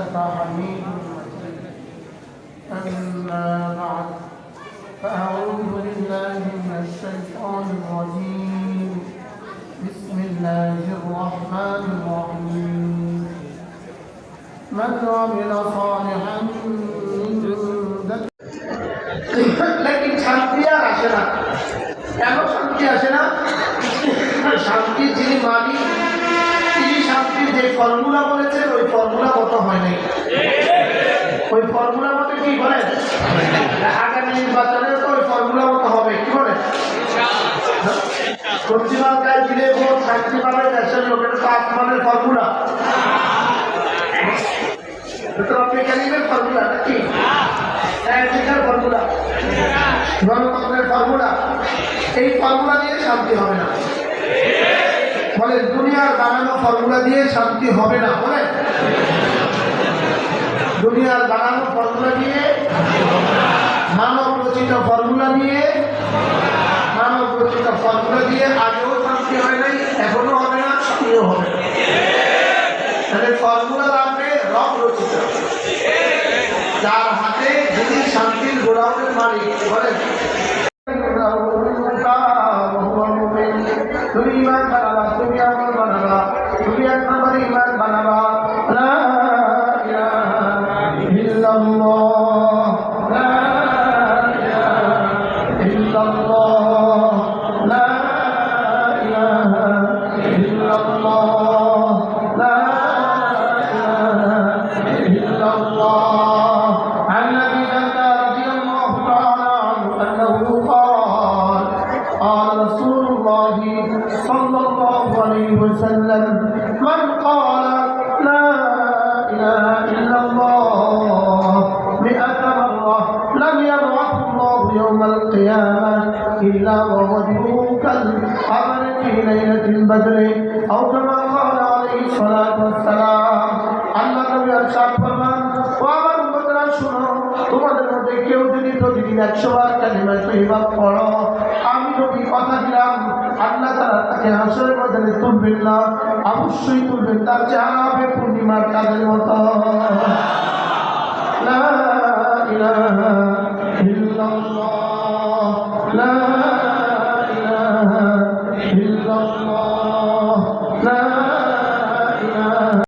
إنك حميد مجيد أما بعد فأعوذ بالله من الشيطان الرجيم بسم الله الرحمن الرحيم من عمل صالحا من ذكر লেকিন শান্তি আর আসে না কেন শান্তি আসে না শান্তি যিনি মালিক তিনি শান্তির যে ফর্মুলা বলেছেন, ওই ফর্মুলা মতো হয় নাই। ওই ফর্মুলা মতো কি বলেন আগামী নির্বাচনে তো ওই ফর্মুলা মতো হবে, কি বলেন দিলে ভোট, শান্তি পাবে, দেশের লোকের নাকি? ফর্মুলা ফর্মুলা এই ফর্মুলা দিয়ে শান্তি হবে না। বলে দুনিয়ার বানানো ফর্মুলা দিয়ে শান্তি হবে না বলে দুনিয়ার বানানো ফর্মুলা দিয়ে মানব রচিত ফর্মুলা দিয়ে মানব রচিত ফর্মুলা দিয়ে আগেও শান্তি হয় নাই, এখনও হবে না সামনেও হবে তাহলে ফর্মুলা লাগবে রব রচিত। যার হাতে যিনি শান্তির গোড়াউনের মালিক, বলেন। رسول الله صلى الله عليه وسلم من قال لا اله الا الله مئة مره لم يبعث الله يوم القيامه الا ووجهه كالقمر في ليله البدر او كما قال عليه الصلاه والسلام আল্লাহ নবী ارشاد ফরমান ও আমার উম্মতরা শুনো তোমাদের মধ্যে কেউ যদি প্রতিদিন একশো বার কালিমা তৈবা পড়ো আমি নবী কথা দিলাম। আল্লাহ তারা তাকে হাসরের মধ্যে তুলবেন না, অবশ্যই তুলবেন। তার হবে পূর্ণিমার কাজের মতো।